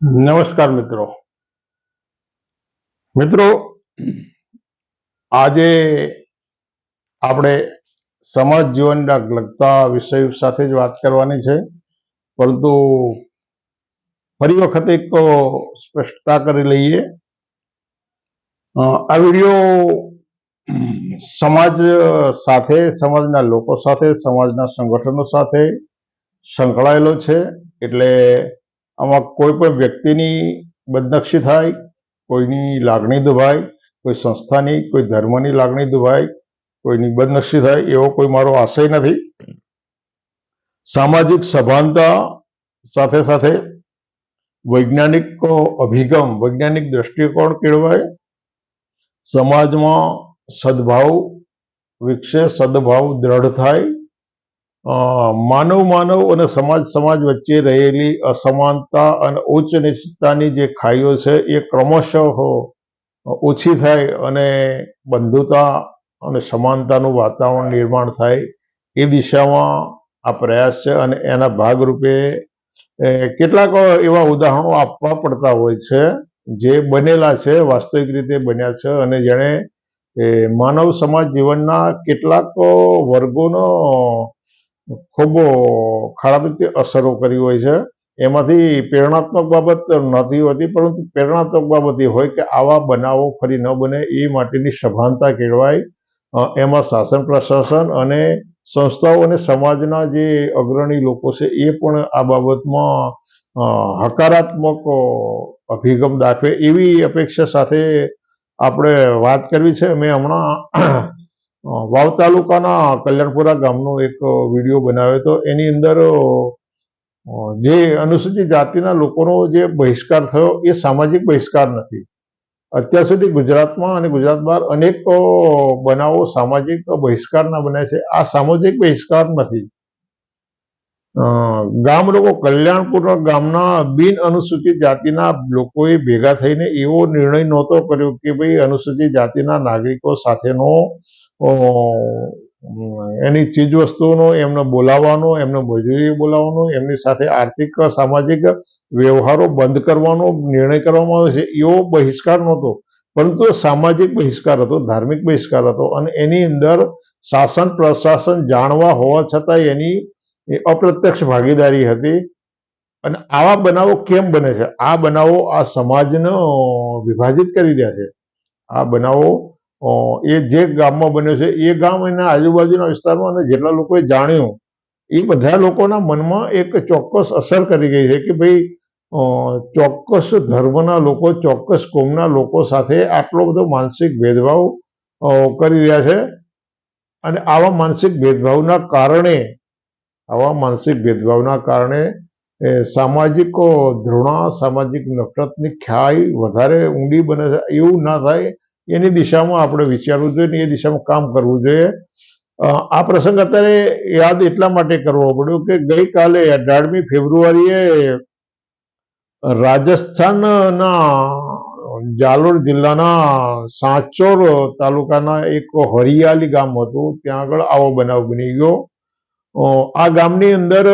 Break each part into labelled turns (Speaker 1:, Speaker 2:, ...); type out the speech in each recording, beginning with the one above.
Speaker 1: નમસ્કાર મિત્રો. મિત્રો, આજે આપણે સમાજ જીવનના લગતા વિષય સાથે જ વાત કરવાની છે. પરંતુ ફરી વખત એક સ્પષ્ટતા કરી લઈએ. આ વીડિયો સમાજ સાથે, સમાજના લોકો સાથે, સમાજના સંગઠનો સાથે સંકળાયેલો છે. એટલે આમાં કોઈ પણ વ્યક્તિની બદનક્ષી થાય, કોઈની લાગણી દુભાય, કોઈ સંસ્થાની, કોઈ ધર્મની લાગણી દુભાય, કોઈની બદનક્ષી થાય, એવો કોઈ મારો આશય નથી. સામાજિક સભાનતા સાથે સાથે વૈજ્ઞાનિક અભિગમ, વૈજ્ઞાનિક દ્રષ્ટિકોણ કેળવાય. સમાજમાં સદભાવ વિકસે, સદભાવ દ્રઢ થાય. માનવ માનવ અને સમાજ સમાજ વચ્ચે રહેલી અસમાનતા અને ઉચ્ચ નિશ્ચિતતાની જે ખાઈઓ છે, એ ક્રમશઃ ઓછી થાય અને બંધુતા અને સમાનતાનું વાતાવરણ નિર્માણ થાય એ દિશામાં આ પ્રયાસ છે અને એના ભાગરૂપે કેટલાક એવા ઉદાહરણો આપવા પડતા હોય છે જે બનેલા છે, વાસ્તવિક રીતે બન્યા છે અને જેણે માનવ સમાજ જીવનના કેટલાક વર્ગોનો ખૂબ ખરાબ રીતે અસરો કરી હોય છે. એમાંથી પ્રેરણાત્મક બાબત નથી હોતી, પરંતુ પ્રેરણાત્મક બાબત એ હોય કે આવા બનાવો ફરી ન બને એ માટેની સભાનતા કેળવાય. એમાં શાસન પ્રશાસન અને સંસ્થાઓ અને સમાજના જે અગ્રણી લોકો છે એ પણ આ બાબતમાં હકારાત્મક અભિગમ દાખવે એવી અપેક્ષા સાથે આપણે વાત કરવી છે. મેં હમણાં વાવ તાલુકાના કલ્યાણપુરા ગામનો એક વીડિયો બનાવ્યો હતો. એની અંદર જે અનુસૂચિત જાતિના લોકોનો જે બહિષ્કાર થયો એ સામાજિક બહિષ્કાર નથી. અત્યાર સુધી ગુજરાતમાં અને ગુજરાત બહાર અનેક બનાવો સામાજિક બહિષ્કારના બન્યા છે. આ સામાજિક બહિષ્કાર નથી. ગામ લોકો કલ્યાણપુર ગામના બિન અનુસૂચિત જાતિના લોકોએ ભેગા થઈને એવો નિર્ણય નહોતો કર્યો કે ભાઈ અનુસૂચિત જાતિના નાગરિકો સાથેનો એની ચીજ વસ્તુઓનો એમને બોલાવવાનો, એમને મજૂરી બોલાવવાનો, એમની સાથે આર્થિક, સામાજિક વ્યવહારો બંધ કરવાનો, નિર્ણય કરવામાં આવે છે, એવો બહિષ્કાર નહોતો. પરંતુ સામાજિક બહિષ્કાર હતો, ધાર્મિક બહિષ્કાર હતો અને એની અંદર શાસન, પ્રશાસન જાણવા હોવા છતાં એની અપ્રત્યક્ષ ભાગીદારી હતી. અને આવા બનાવો કેમ બને છે? આ બનાવો આ સમાજને વિભાજિત કરી રહ્યા છે. આ બનાવો એ જે ગામમાં બન્યો છે, એ ગામ એના આજુબાજુના વિસ્તારમાં અને જેટલા લોકોએ જાણ્યું, એ બધા લોકોના મનમાં એક ચોક્કસ અસર કરી ગઈ છે કે ભાઈ ચોક્કસ ધર્મના લોકો, ચોક્કસ કોમના લોકો સાથે આટલો બધો માનસિક ભેદભાવ કરી રહ્યા છે. અને આવા માનસિક ભેદભાવના કારણે, આવા માનસિક ભેદભાવના કારણે સામાજિક ધૃણા, સામાજિક નફરતની ખ્યાલ વધારે ઊંડી બને છે, એવું ના થાય. એની દિશામાં આપણે વિચારવું જોઈએ એ દિશામાં કામ કરવું જોઈએ. આ પ્રસંગ અત્યારે યાદ એટલા માટે કરવો પડ્યો કે ગઈકાલે અઢારમી ફેબ્રુઆરીએ રાજસ્થાનના જાલોર જિલ્લાના સાંચોર તાલુકાના એક હરિયાલી ગામ હતું. ત્યાં આગળ આવો બનાવ બની ગયો. આ ગામની અંદર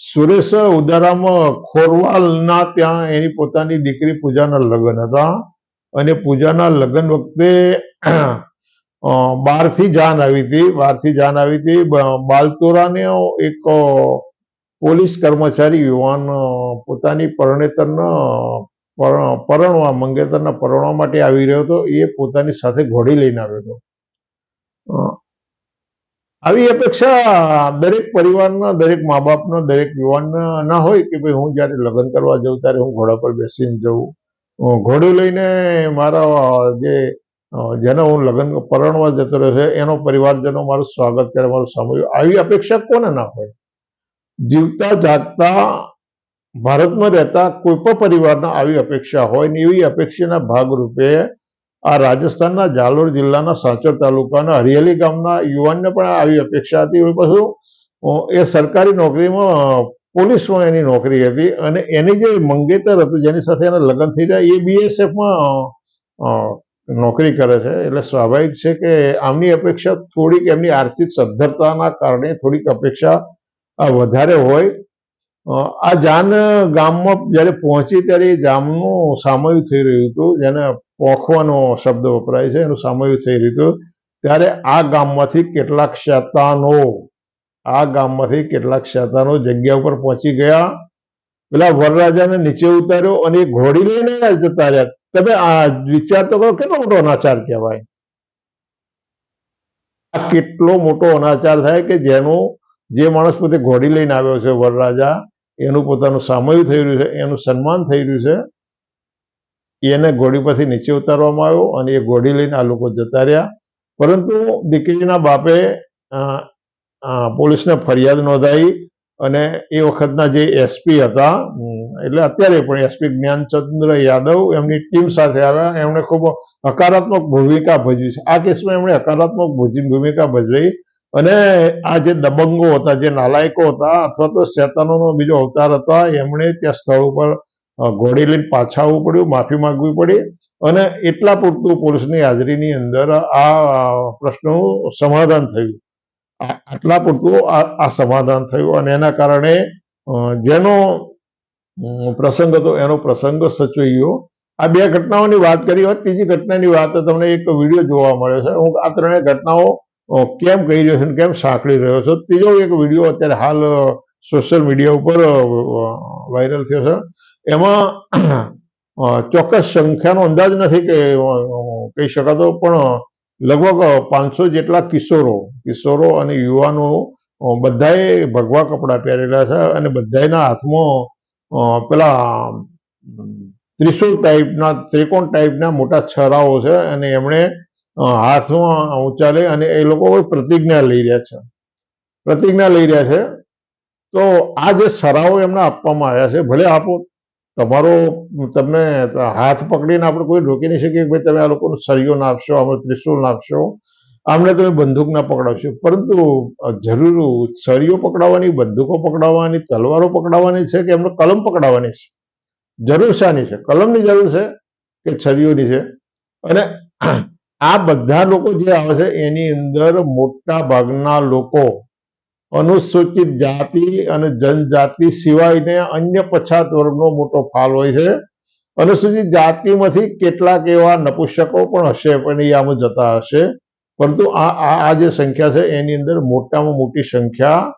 Speaker 1: સુરેશ ઉદારામ ખોરવાલના ત્યાં એની પોતાની દીકરી પૂજાના લગ્ન હતા. અને પૂજાના લગ્ન વખતે બારથી જાન આવી હતી, બહારથી જાન આવી હતી. બાલતોરાને એક પોલીસ કર્મચારી યુવાન પોતાની પરણેતરના પરણવા, મંગેતરના પરણવા માટે આવી રહ્યો હતો. એ પોતાની સાથે ઘોડી લઈને આવ્યો હતો. આવી અપેક્ષા દરેક પરિવારના, દરેક મા બાપનો, દરેક યુવાનના ના હોય કે ભાઈ હું જ્યારે લગ્ન કરવા જઉં ત્યારે હું ઘોડા પર બેસીને જઉં. ઘોડું લઈને મારા, જે જેને હું લગ્ન પરણવા જતો રહ્યો છે, એનો પરિવારજનો મારું સ્વાગત કરે, મારું સાંભળ્યું. આવી અપેક્ષા કોને ના હોય? જીવતા જાગતા ભારતમાં રહેતા કોઈ પણ પરિવારના આવી અપેક્ષા હોય ને એવી અપેક્ષાના ભાગરૂપે આ રાજસ્થાનના જાલોર જિલ્લાના સાંચોર તાલુકાના હરિયાલી ગામના યુવાનને પણ આવી અપેક્ષા હતી. પાછું એ સરકારી નોકરીમાં પોલીસમાં એની નોકરી હતી અને એની જે મંગેતર હતું, જેની સાથે એના લગ્ન થઈ ગયા એ બીએસએફમાં નોકરી કરે છે. એટલે સ્વાભાવિક છે કે આમની અપેક્ષા થોડીક, એમની આર્થિક સદ્ધરતાના કારણે થોડીક અપેક્ષા વધારે હોય. આ જાન ગામમાં જ્યારે પહોંચી ત્યારે એ જામનું સામયું થઈ રહ્યું હતું, જેને પોખવાનો શબ્દ વપરાય છે, એનું સામયું થઈ રહ્યું હતું. ત્યારે આ ગામમાંથી કેટલાક શેતાનો આ ગામમાંથી કેટલાક શેતાનો જગ્યા ઉપર પહોંચી ગયા. પેલા વરરાજાને નીચે ઉતાર્યો અને ઘોડી લઈને જતા રહ્યા. તમે આ વિચાર તો કરો, કેટલો મોટો અનાચાર કહેવાય? આ કેટલો મોટો અનાચાર થાય કે જેનું જે માણસ પોતે ઘોડી લઈને આવ્યો છે, વરરાજા, એનું પોતાનું સામયું થઈ રહ્યું છે, એનું સન્માન થઈ રહ્યું છે. એને ઘોડી પરથી નીચે ઉતારવામાં આવ્યો અને એ ઘોડી લઈને આ લોકો જતા રહ્યા. પરંતુ દીકરીના બાપે પોલીસને ફરિયાદ નોંધાઈ અને એ વખતના જે એસપી હતા એટલે અત્યારે પણ એસપી જ્ઞાનચંદ્ર યાદવ એમની ટીમ સાથે આવ્યા, એમણે ખૂબ હકારાત્મક ભૂમિકા ભજવી છે. આ કેસમાં એમણે હકારાત્મક ભૂમિકા ભજવી અને આ જે દબંગો હતા, જે નાલાયકો હતા અથવા તો શેતાનોનો બીજો અવતાર હતા, એમણે ત્યાં સ્થળ ઉપર ઘોડી લઈને પાછા આવવું પડ્યું, માફી માંગવી પડી અને એટલા પૂરતું પોલીસની હાજરીની અંદર આ પ્રશ્નનું સમાધાન થયું. આટલા પૂરતું આ સમાધાન થયું અને એના કારણે જેનો પ્રસંગ હતો, એનો પ્રસંગ સચવાઈ ગયો. આ બે ઘટનાઓની વાત કરી હોત ત્રીજી ઘટનાની વાત તમને એક વીડિયો જોવા મળ્યો છે. હું આ ત્રણેય ઘટનાઓ કેમ કહી રહ્યો છું કેમ સાંકળી રહ્યો છું? ત્રીજો એક વીડિયો અત્યારે હાલ સોશિયલ મીડિયા ઉપર વાયરલ થયો છે. એમાં ચોક્કસ સંખ્યાનો અંદાજ નથી કે કહી શકાતો, પણ લગભગ પાંચસો જેટલા કિશોરો કિશોરો અને યુવાનો બધાએ ભગવા કપડાં પહેરેલા છે અને બધાના હાથમાં પેલા ત્રિશુલ ટાઈપના, ત્રિકોણ ટાઈપના મોટા છરાઓ છે અને એમણે હાથમાં ઊંચા અને એ લોકો પ્રતિજ્ઞા લઈ રહ્યા છે. પ્રતિજ્ઞા લઈ રહ્યા છે. તો આ જે સરાઓ એમને આપવામાં આવ્યા છે, ભલે આપો તમારો તમને હાથ પકડીને આપણે કોઈ રોકી નહીં શકીએ કે ભાઈ તમે આ લોકોને સરિયો નાખશો આપણે ત્રિશુલ નાખશો. આમને તમે બંદૂક ના પકડાવશો. પરંતુ જરૂર સરિયો પકડાવવાની, બંદૂકો પકડાવવાની, તલવારો પકડાવવાની છે કે એમને કલમ પકડાવવાની છે? જરૂર શાની છે? કલમની જરૂર છે કે છરીઓની છે? અને આ બધા લોકો જે આવે છે, એની અંદર મોટા ભાગના લોકો અનુસૂચિત જાતિ અને જનજાતિ સિવાયને અન્ય પછાત વર્ગનો મોટો ફાળ હોય છે. અનુસૂચિત જાતિમાંથી કેટલાક એવા નપુષકો પણ હશે, પણ એ આમ જતા હશે. પરંતુ આ આ જે સંખ્યા છે, એની અંદર મોટામાં મોટી સંખ્યા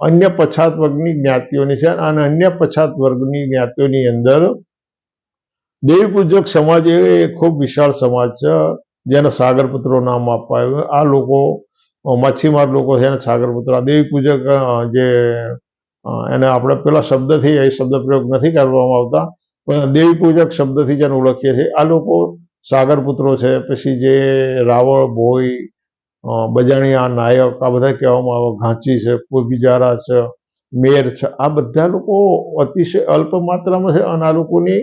Speaker 1: અન્ય પછાત વર્ગની જ્ઞાતિઓની છે અને અન્ય પછાત વર્ગની જ્ઞાતિઓની અંદર દેવી પૂજક સમાજ એ ખૂબ વિશાળ સમાજ છે. જેને સાગરપુત્રો નામ આપવા આ લોકો માછીમાર લોકો છે એને સાગરપુત્રા દેવી પૂજક જે એને આપણે પેલા શબ્દથી એ શબ્દ પ્રયોગ નથી કરવામાં આવતા, પણ દેવી પૂજક શબ્દથી જેને ઓળખીએ છીએ. આ લોકો સાગરપુત્રો છે, પછી જે રાવળ, ભોઈ બજાણિયા, નાયક, આ બધા કહેવામાં આવે, ઘાંચી છે બીજારા છે, મેર છે, આ બધા લોકો અતિશય અલ્પ માત્રામાં છે અને આ લોકોની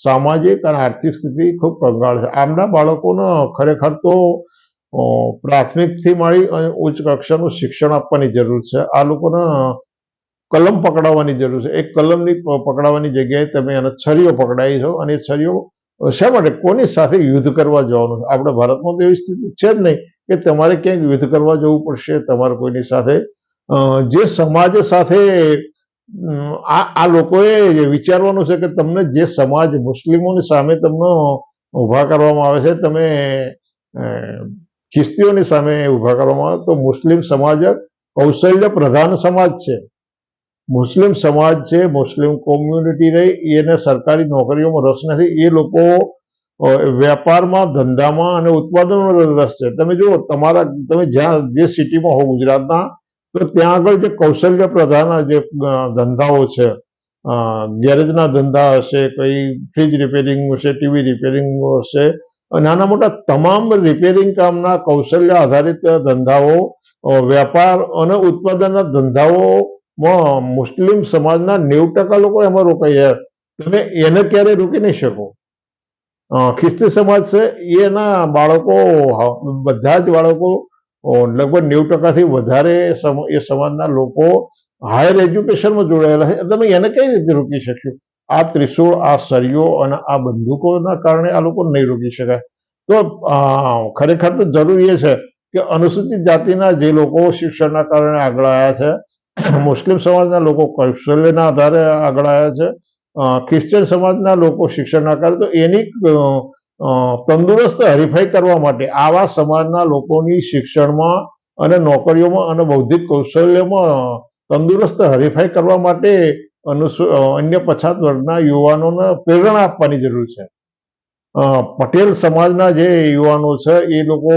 Speaker 1: સામાજિક અને આર્થિક સ્થિતિ ખૂબ કંગાળ છે. આમના બાળકોને ખરેખર તો પ્રાથમિકથી મળી ઉચ્ચ કક્ષાનું શિક્ષણ આપવાની જરૂર છે. આ લોકોને કલમ પકડાવવાની જરૂર છે. એક કલમની પકડાવવાની જગ્યાએ તમે એને છરીઓ પકડાવી છો અને એ છરીઓ શા માટે? કોની સાથે યુદ્ધ કરવા જવાનું છે? આપણે ભારતમાં તો એવી સ્થિતિ છે જ નહીં કે તમારે ક્યાંક યુદ્ધ કરવા જવું પડશે, તમારે કોઈની સાથે જે સમાજ સાથે આ લોકોએ વિચારવાનું છે કે તમને જે સમાજ મુસ્લિમોની સામે તમને ઊભા કરવામાં આવે છે, તમે ખ્રિસ્તીઓની સામે ઊભા કરવામાં આવે તો મુસ્લિમ સમાજ કૌશલ્ય પ્રધાન સમાજ છે. મુસ્લિમ સમાજ છે, મુસ્લિમ કોમ્યુનિટી રહી, એને સરકારી નોકરીઓમાં રસ નથી. એ લોકો વેપારમાં ધંધામાં અને ઉત્પાદનમાં રસ છે. તમે જુઓ, તમારા, તમે જ્યાં, જે સિટીમાં હો ગુજરાતના, તો ત્યાં આગળ જે કૌશલ્ય પ્રધાન જે ધંધાઓ છે ગેરેજના ધંધા હશે, કઈ ફ્રીજ રિપેરિંગ હશે ટીવી રિપેરિંગ હશે નાના મોટા તમામ રિપેરિંગ કામના કૌશલ્ય આધારિત ધંધાઓ વેપાર અને ઉત્પાદનના ધંધાઓમાં મુસ્લિમ સમાજના નેવું ટકા લોકો એમાં રોકાય તમે એને ક્યારેય રોકી નહીં શકો. ખ્રિસ્તી સમાજ છે એના બાળકો બધા જ બાળકો લગભગ નેવું ટકાથી વધારે એ સમાજના લોકો હાયર એજ્યુકેશનમાં જોડાયેલા છે. તમે એને કઈ રીતે રોકી શકશો આ ત્રિશૂળ, આ સળીઓ અને આ બંદૂકોના કારણે આ લોકો નહીં રોકી શકાય. તો ખરેખર તો જરૂરી એ છે કે અનુસૂચિત જાતિના જે લોકો શિક્ષણના કારણે આગળ આવ્યા છે, મુસ્લિમ સમાજના લોકો કૌશલ્યના આધારે આગળ આવ્યા છે ખ્રિશ્ચન સમાજના લોકો શિક્ષણના કારણે તો એની તંદુરસ્ત હરીફાઈ કરવા માટે આવા સમાજના લોકોની શિક્ષણમાં અને નોકરીઓમાં અને બૌદ્ધિક કૌશલ્યમાં તંદુરસ્ત હરીફાઈ કરવા માટે અનુસુ અન્ય પછાત વર્ગના યુવાનોને પ્રેરણા આપવાની જરૂર છે. પટેલ સમાજના જે યુવાનો છે, એ લોકો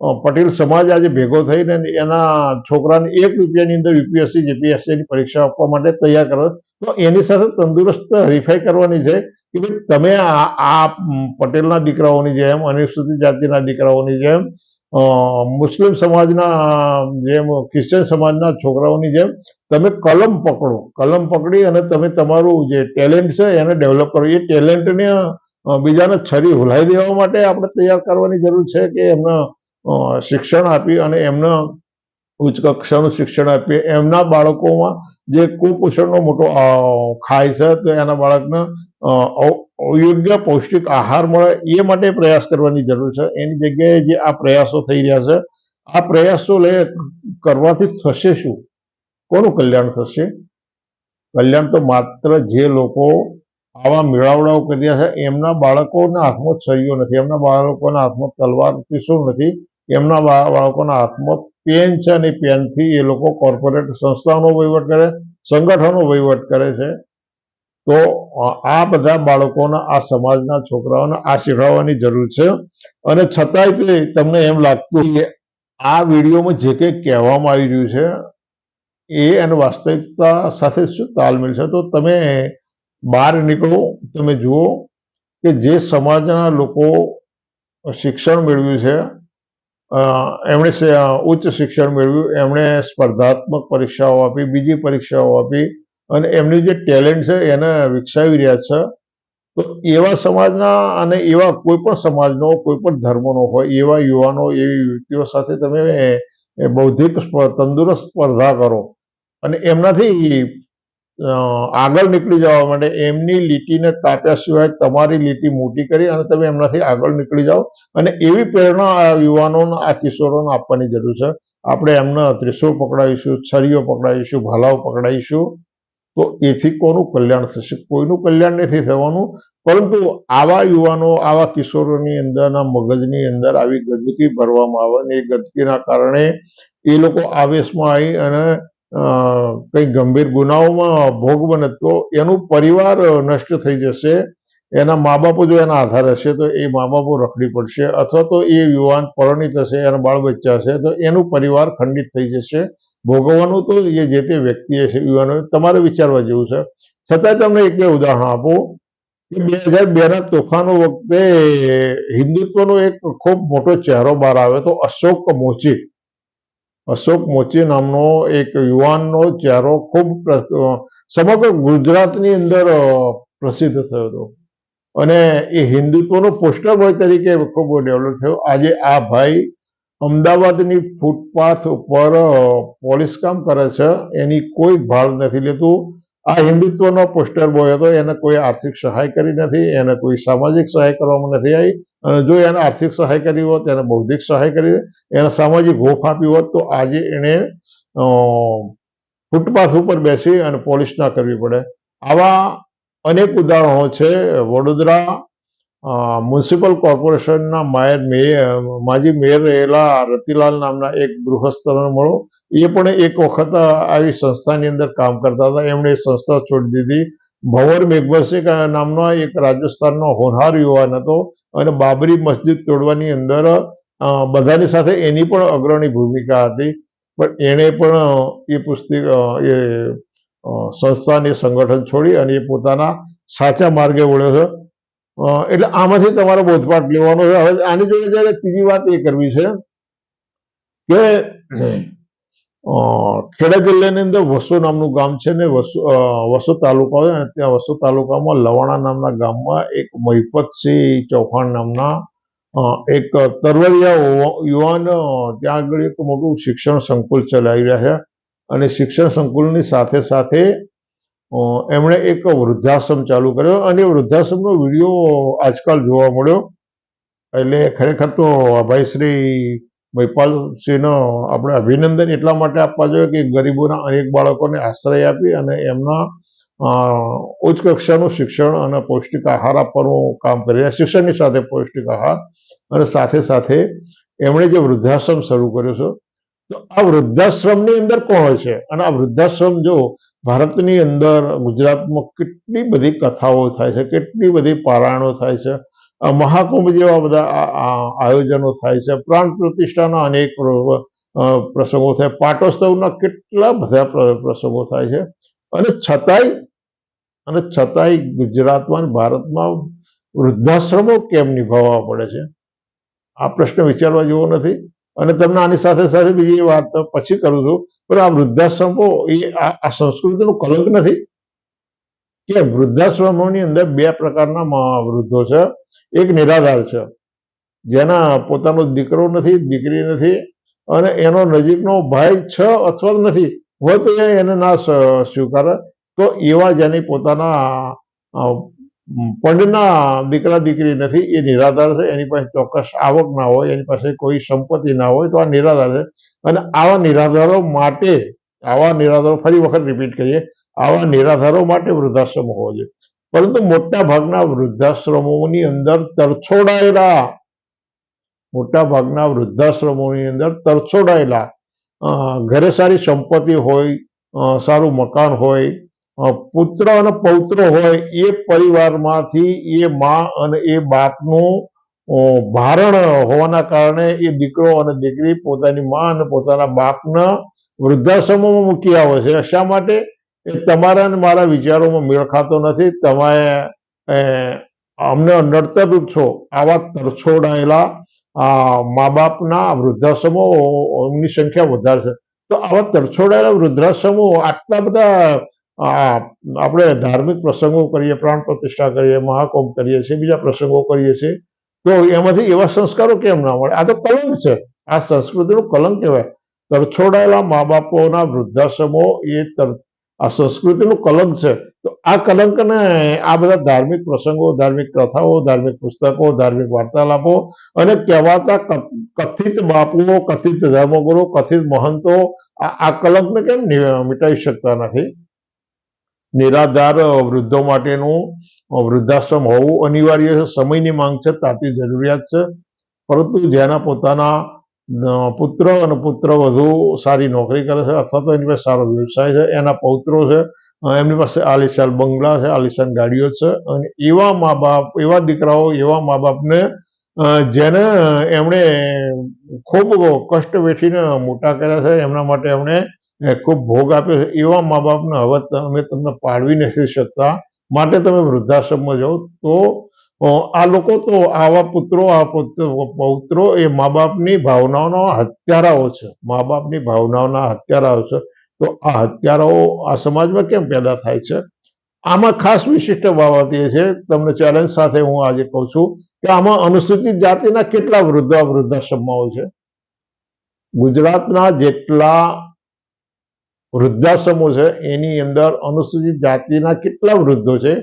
Speaker 1: પટેલ સમાજ આજે ભેગો થઈને એના છોકરાને એક રૂપિયાની અંદર યુપીએસસી જીપીએસસીની પરીક્ષા આપવા માટે તૈયાર કરો તો એની સાથે તંદુરસ્ત હરીફાઈ કરવાની છે કે ભાઈ તમે આ પટેલના દીકરાઓની જેમ અનુસૂચિત જાતિના દીકરાઓની જેમ મુસ્લિમ સમાજના જેમ ક્રિશ્ચન સમાજના છોકરાઓની જેમ તમે કલમ પકડો. કલમ પકડી અને તમે તમારું જે ટેલેન્ટ છે એને ડેવલપ કરો. એ ટેલેન્ટને બીજાને છરી હુલાઈ દેવા માટે આપણે તૈયાર કરવાની જરૂર છે કે એમને શિક્ષણ આપી અને એમને ઉચ્ચ કક્ષાનું શિક્ષણ આપીએ. એમના બાળકોમાં જે કુપોષણનો મોટો ખાય છે, તો એના બાળકને યોગ્ય પૌષ્ટિક આહાર મળે એ માટે પ્રયાસ કરવાની જરૂર છે. એની જગ્યાએ જે આ પ્રયાસો થઈ રહ્યા છે, આ પ્રયાસો લે, કરવાથી થશે શું? કોનું કલ્યાણ થશે? કલ્યાણ તો માત્ર જે લોકો આવા મેળાવડાઓ કર્યા છે, એમના બાળકોના હાથમાં છરીઓ નથી, એમના બાળકોના હાથમાં તલવારથી શું નથી, એમના બાળકોના હાથમાં પેન છે અને પેનથી એ લોકો કોર્પોરેટ સંસ્થાઓનો વહીવટ કરે, સંગઠનો વહીવટ કરે છે. તો આ બધા બાળકોના, આ સમાજના છોકરાઓને આ શીખવવાની જરૂર છે. અને છતાંય તે તમને એમ લાગતું કે આ વિડીયોમાં જે કંઈ કહેવામાં આવી રહ્યું છે, એ અને વાસ્તવિકતા સાથે શું તાલમેલ છે? તો તમે બહાર નીકળો, તમે જુઓ કે જે સમાજના લોકો શિક્ષણ મેળવ્યું છે એમણે ઉચ્ચ શિક્ષણ મેળવ્યું, એમણે સ્પર્ધાત્મક પરીક્ષાઓ આપી, બીજી પરીક્ષાઓ આપી, અને એમની જે ટેલેન્ટ છે એને વિકસાવી રહ્યા છે. તો એવા સમાજના અને એવા કોઈ પણ સમાજનો, કોઈ પણ ધર્મનો હોય, એવા યુવાનો, એવી યુવતીઓ સાથે તમે બૌદ્ધિક તંદુરસ્ત સ્પર્ધા કરો. અને એમનાથી આગળ નીકળી જવા માટે એમની લીટીને તાપ્યા સિવાય તમારી લીટી મોટી કરી અને તમે એમનાથી આગળ નીકળી જાઓ. અને એવી પ્રેરણા આ યુવાનોને, આ કિશોરોને આપવાની જરૂર છે. આપણે એમને ત્રિશુળ પકડાવીશું, છરીઓ પકડાવીશું, ભાલાઓ પકડાવીશું. તો એથી કોનું કલ્યાણ થશે? કોઈનું કલ્યાણ નથી થવાનું. પરંતુ આવા યુવાનો, આવા કિશોરોની અંદરના મગજની અંદર આવી ગંદકી ભરવામાં આવે અને એ ગંદકીના કારણે એ લોકો આવેશમાં આવી અને કંઈ ગંભીર ગુનાઓમાં ભોગ બને તો એનું પરિવાર નષ્ટ થઈ જશે. એના મા બાપો જો એના આધારે હશે તો એ મા બાપો રખડી પડશે અથવા તો એ યુવાન પરિણિત હશે, એના બાળ બચ્ચા હશે તો એનું પરિવાર ખંડિત થઈ જશે. ભોગવવાનું તો એ જે તે વ્યક્તિએ છે યુવાનો તમારે વિચારવા જેવું છે. છતાંય તમને એક બે ઉદાહરણ આપું. કે બે હજાર બેના તોફાનો વખતે હિન્દુત્વનો એક ખૂબ મોટો ચહેરો બહાર આવ્યો તો અશોક મોચી. અશોક મોચી નામનો એક યુવાનનો ચહેરો ખૂબ સમગ્ર ગુજરાતની અંદર પ્રસિદ્ધ થયો હતો. અને એ હિન્દુત્વનો પોસ્ટર બોય તરીકે ખૂબ ડેવલપ થયો. આજે આ ભાઈ અમદાવાદની ફૂટપાથ ઉપર પોલીસ કામ કરે છે. એની કોઈ ભાળ નથી લેતું. આ હિન્દુત્વનો પોસ્ટર બોય હતો એને કોઈ આર્થિક સહાય કરી નથી એને કોઈ સામાજિક સહાય કરવામાં નથી આવી. અને જો એને આર્થિક સહાય કરી હોત એને બૌદ્ધિક સહાય કરી એને સામાજિક હોફ આપી હોત તો આજે અ, ફૂટપાથ ઉપર બેસી અને પોલીસ ના કરવી પડે. આવા અનેક ઉદાહરણો છે. વડોદરા મ્યુનિસિપલ કોર્પોરેશનના માયર મેયર માજી મેયર રહેલા રતિલાલ નામના એક ગૃહસ્થને મળો. એ પણ એક વખત આવી સંસ્થાની અંદર કામ કરતા હતા. એમણે સંસ્થા છોડી દીધી. ભંવર મેઘવર્ષિક નામનો એક રાજસ્થાનનો હોનહાર યુવાન હતો અને બાબરી મસ્જિદ તોડવાની અંદર બધાની સાથે એની પણ અગ્રણી ભૂમિકા હતી. પણ એણે પણ એ પુસ્તક એ સંસ્થાને સંગઠન છોડી અને એ પોતાના સાચા માર્ગે વળ્યો છે. એટલે આમાંથી તમારે બોધપાઠ લેવાનો છે. હવે આની જોડે જયારે ત્રીજી વાત એ કરવી છે કે ખેડા જિલ્લાની અંદર વસો નામનું ગામ છે ને વસો તાલુકો છે અને ત્યાં વસો તાલુકામાં લવાણા નામના ગામમાં એક મહિપતસિંહ ચૌહાણ નામના એક તરવરિયા યુવાન ત્યાં આગળ એક મોટું શિક્ષણ સંકુલ ચલાવી રહ્યા છે અને શિક્ષણ સંકુલની સાથે સાથે એમણે એક વૃદ્ધાશ્રમ ચાલુ કર્યો અને વૃદ્ધાશ્રમનો વીડિયો આજકાલ જોવા મળ્યો. એટલે ખરેખર તો ભાઈ શ્રી મહિપાલસિંહનો આપણે અભિનંદન એટલા માટે આપવા જોઈએ કે ગરીબોના અનેક બાળકોને આશ્રય આપી અને એમના ઉચ્ચ કક્ષાનું શિક્ષણ અને પૌષ્ટિક આહાર આપવાનું કામ કરી રહ્યા શિક્ષણની સાથે પૌષ્ટિક આહાર અને સાથે સાથે એમણે જે વૃદ્ધાશ્રમ શરૂ કર્યો છે, તો આ વૃદ્ધાશ્રમની અંદર કોણ હોય છે? અને આ વૃદ્ધાશ્રમ જો ભારતની અંદર ગુજરાતમાં કેટલી બધી કથાઓ થાય છે, કેટલી બધી પારાયણો થાય છે મહાકુંભ જેવા બધા આયોજનો થાય છે. પ્રાણ પ્રતિષ્ઠાના અનેક પ્રસંગો થાય. પાટોત્સવના કેટલા બધા પ્રસંગો થાય છે. અને છતાંય અને છતાંય ગુજરાતમાં ભારતમાં વૃદ્ધાશ્રમો કેમ નિભાવવા પડે છે? આ પ્રશ્ન વિચારવા જેવો નથી. અને તમને આની સાથે સાથે બીજી વાત પછી કરું છું. પણ આ વૃદ્ધાશ્રમો એ આ સંસ્કૃતિનું કલંક નથી. કે વૃદ્ધાશ્રમોની અંદર બે પ્રકારના વૃદ્ધો છે. એક નિરાધાર છે, જેના પોતાનો દીકરો નથી, દીકરી નથી, અને એનો નજીકનો ભાઈ છ અથવા નથી, હોય તો એને ના સ્વીકારે. તો એવા જેની પોતાના પંડના દીકરા દીકરી નથી, એ નિરાધાર છે. એની પાસે ચોક્કસ આવક ના હોય, એની પાસે કોઈ સંપત્તિ ના હોય, તો આ નિરાધાર છે. અને આવા નિરાધારો માટે, આવા નિરાધારો ફરી વખત રિપીટ કરીએ. આવા નિરાધારો માટે વૃદ્ધાશ્રમ હોવો જોઈએ. પરંતુ મોટા ભાગના વૃદ્ધાશ્રમોની અંદર તરછોડાયેલા, મોટા ભાગના વૃદ્ધાશ્રમોની અંદર તરછોડાયેલા ઘરે સારી સંપત્તિ હોય સારું મકાન હોય પુત્ર અને પૌત્ર હોય, એ પરિવારમાંથી એ મા અને એ બાપનું ભારણ હોવાના કારણે એ દીકરો અને દીકરી પોતાની મા અને પોતાના બાપના વૃદ્ધાશ્રમોમાં મૂકી આવે છે. શા માટે? એ તમારા અને મારા વિચારોમાં મેળ ખાતો નથી. તમે અમને નડતરરૂપ છો. આવા તરછોડાયેલા મા બાપના વૃદ્ધાશ્રમો એમની સંખ્યા વધારે છે. તો આવા તરછોડાયેલા વૃદ્ધાશ્રમો આટલા બધા આપણે ધાર્મિક પ્રસંગો કરીએ, પ્રાણ પ્રતિષ્ઠા કરીએ, મહાકુંભ કરીએ છીએ, બીજા પ્રસંગો કરીએ છીએ, તો એમાંથી એવા સંસ્કારો કેમ ના મળે? આ તો કલંક છે. આ સંસ્કૃતિનું કલંક કહેવાય. તરછોડાયેલા મા બાપોના વૃદ્ધાશ્રમો એ તર- આ સંસ્કૃતિનું કલંક છે. તો આ કલંકને આ બધા ધાર્મિક પ્રસંગો, ધાર્મિક કથાઓ, ધાર્મિક પુસ્તકો, ધાર્મિક વાર્તાલાપો અને કહેવાતા કથિત બાપુઓ, કથિત ધર્મગુરુ, કથિત મહંતો, આ કલંકને કેમ મિટાવી શકતા નથી? નિરાધાર વૃદ્ધો માટેનું વૃદ્ધાશ્રમ હોવું અનિવાર્ય છે. સમયની માંગ છે, તાતી જરૂરિયાત છે. પરંતુ જેના પોતાના પુત્ર અને પુત્ર વધુ સારી નોકરી કરે છે, અથવા તો એની પાસે સારો વ્યવસાય છે, એના પૌત્રો છે એમની પાસે આલિશાન બંગલા છે, આલિશાન ગાડીઓ છે, અને એવા મા બાપ એવા દીકરાઓ, એવા મા બાપને જેને એમણે ખૂબ કષ્ટ વેઠીને મોટા કર્યા છે, એમના માટે એમણે ખૂબ ભોગ આપ્યો છે, એવા મા બાપને હવે અમે તમને પાડવી નથી શકતા. માટે તમે વૃદ્ધાશ્રમમાં જાઓ તો આ લોકો તો આવા પુત્રો, આ પુત્ર- એ મા બાપની ભાવનાઓના હત્યારાઓ છે. મા બાપની ભાવનાઓના હત્યારાઓ છે. તો આ હત્યારાઓ આ સમાજમાં કેમ પેદા થાય છે? આમાં ખાસ વિશિષ્ટ બાબત એ છે, તમને ચેલેન્જ સાથે હું આજે કહું છું કે આમાં અનુસૂચિત જાતિના કેટલા વૃદ્ધા વૃદ્ધાશ્રમો છે? ગુજરાતના જેટલા વૃદ્ધાશ્રમો છે, એની અંદર અનુસૂચિત જાતિના કેટલા વૃદ્ધો છે?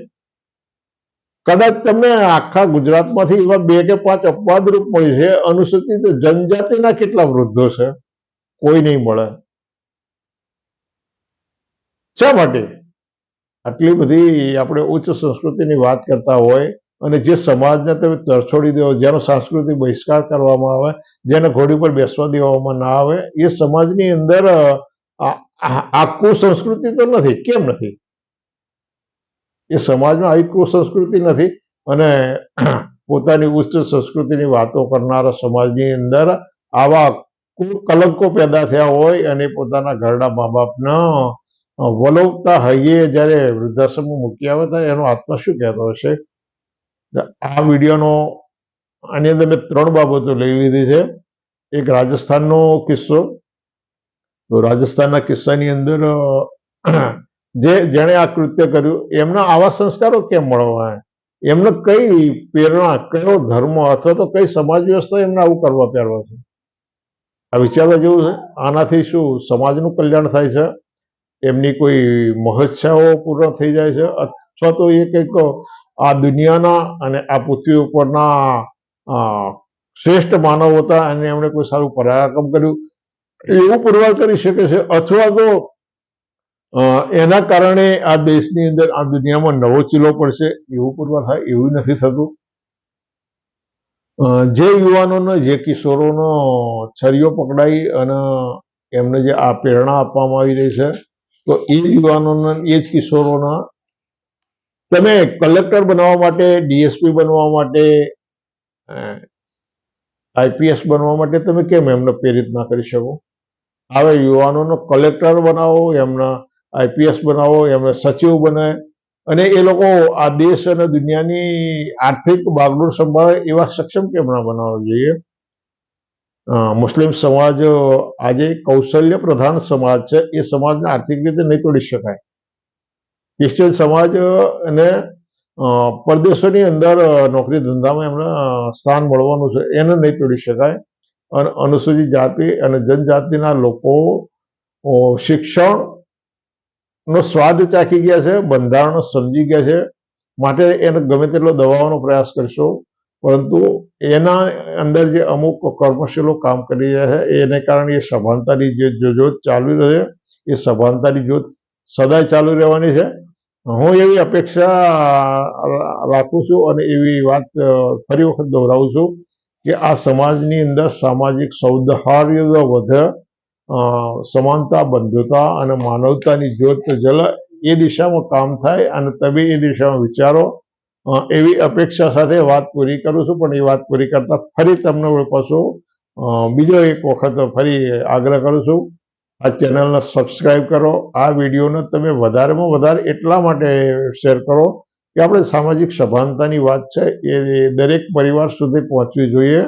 Speaker 1: કદાચ તમને આખા ગુજરાતમાંથી એવા બે કે પાંચ અપવાદરૂપ મળી છે, અનુસૂચિત જનજાતિના કેટલા વૃદ્ધો છે? કોઈ નહીં મળે. શા માટે? આટલી બધી આપણે ઉચ્ચ સંસ્કૃતિની વાત કરતા હોય અને જે સમાજને તમે તરછોડી દેવો જેનો સાંસ્કૃતિક બહિષ્કાર કરવામાં આવે, જેને ઘોડી પર બેસવા દેવામાં ના આવે, એ સમાજની અંદર આખું કુસંસ્કૃતિ તો નથી, કેમ નથી? એ સમાજમાં આવી કુસંસ્કૃતિ નથી અને પોતાની ઉચ્ચ સંસ્કૃતિની વાતો કરનારા સમાજની અંદર આવા કલંકો પેદા થયા હોય અને પોતાના ઘરના મા બાપના વલોવતા હૈયે જ્યારે વૃદ્ધાશ્રમમાં મૂકી આવે ત્યારે એનો આત્મા શું કહેતો હશે? આ વિડીયોનો, આની અંદર મેં ત્રણ બાબતો લઈ લીધી છે. એક રાજસ્થાનનો કિસ્સો. તો રાજસ્થાનના કિસ્સાની અંદર જે જેણે આ કૃત્ય કર્યું, એમના આવા સંસ્કારો કેમ મળવા એમને કઈ પ્રેરણા, કયો ધર્મ અથવા તો કઈ સમાજ વ્યવસ્થા એમને આવું કરવા પહેરવા છે? આ વિચારવા જેવું છે? આનાથી શું સમાજનું કલ્યાણ થાય છે? એમની કોઈ મહત્યાઓ પૂર્ણ થઈ જાય છે? અથવા તો એ કંઈક આ દુનિયાના અને આ પૃથ્વી ઉપરના શ્રેષ્ઠ માનવ હતા અને એમણે કોઈ સારું પરાક્રમ કર્યું? એવું પુરવાર કરી શકે છે? અથવા તો એના કારણે આ દેશની અંદર, આ દુનિયામાં નવો ચીલો પડશે. એવું પુરવાર થાય? એવું નથી થતું. જે યુવાનોનો, જે કિશોરોનો છરીઓ પકડાઈ અને એમને જે આ પ્રેરણા આપવામાં આવી રહી છે, તો એ યુવાનોના, એ જ કિશોરોના, તમે કલેક્ટર બનવા માટે, ડીએસપી બનવા માટે આઈપીએસ બનવા માટે તમે કેમ એમને પ્રેરિત ના કરી શકો? હવે યુવાનોનો કલેક્ટર બનાવો, એમના આઈપીએસ બનાવો એમને સચિવ બને. અને એ લોકો આ દેશ અને દુનિયાની આર્થિક બાગડોળ સંભાળે એવા સક્ષમ કેમ ના બનાવવા જોઈએ? મુસ્લિમ સમાજ આજે કૌશલ્ય પ્રધાન સમાજ છે. એ સમાજને આર્થિક રીતે નહીં તોડી શકાય. ક્રિશ્ચિયન સમાજ અને પરદેશોની અંદર નોકરી ધંધામાં એમને સ્થાન મળવાનું છે. એને નહીં તોડી શકાય. અને અનુસૂચિત જાતિ અને જનજાતિના લોકો અ, શિક્ષણનો સ્વાદ ચાખી ગયા છે, બંધારણ સમજી ગયા છે. માટે એને ગમે તેટલો દબાવવાનો પ્રયાસ કરશો, પરંતુ એના અંદર જે અમુક કર્મશીલો કામ કરી રહ્યા છે, એને કારણે એ સભાનતાની જે જોત ચાલુ રહે, એ સભાનતાની જોત સદાય ચાલુ રહેવાની છે. હું એવી અપેક્ષા રાખું છું અને એવી વાત ફરી વખત દોહરાવું છું કે આ સમાજની અંદર સામાજિક સૌહાર્દ વધે સમાનતા, બંધુતા અને માનવતાની જ્યોત જલ એ દિશામાં કામ થાય અને તમે એ દિશામાં વિચારો. એવી અપેક્ષા સાથે વાત પૂરી કરું છું, પણ એ વાત પૂરી કરતા ફરી તમને પાછું બીજો એક વખત ફરી આગ્રહ કરું છું, આ ચેનલને સબસ્ક્રાઈબ કરો. આ વિડીયોને તમે વધારેમાં વધારે એટલા માટે શેર કરો કે આપણે સામાજિક સભાનતાની વાત છે એ દરેક પરિવાર સુધી પહોંચવી જોઈએ.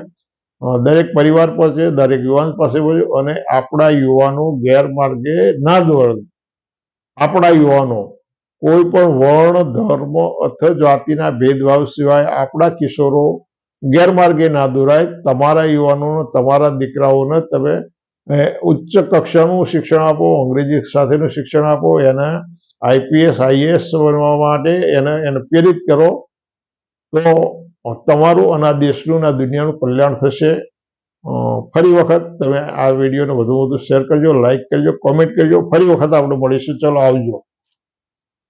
Speaker 1: દરેક પરિવાર પાસે, દરેક યુવાન પાસે પહોંચે અને આપણા યુવાનો ગેરમાર્ગે ના દોડ. આપણા યુવાનો કોઈ પણ વર્ણ ધર્મ અથવા જાતિના ભેદભાવ સિવાય આપણા કિશોરો ગેરમાર્ગે ના દોરાય. તમારા યુવાનોને, તમારા દીકરાઓને તમે ઉચ્ચ કક્ષાનું શિક્ષણ આપો, અંગ્રેજી સાથેનું શિક્ષણ આપો, એને આઈપીએસ આઈએએસ બનવા માટે એને એને પ્રેરિત કરો. તો તમારું અને આ દેશનું અને દુનિયાનું કલ્યાણ થશે. ફરી વખત તમે આ વિડીયોને વધુ વધુ શેર કરજો, લાઈક કરજો, કોમેન્ટ કરજો. ફરી વખત આપણે મળીશું. ચલો આવજો.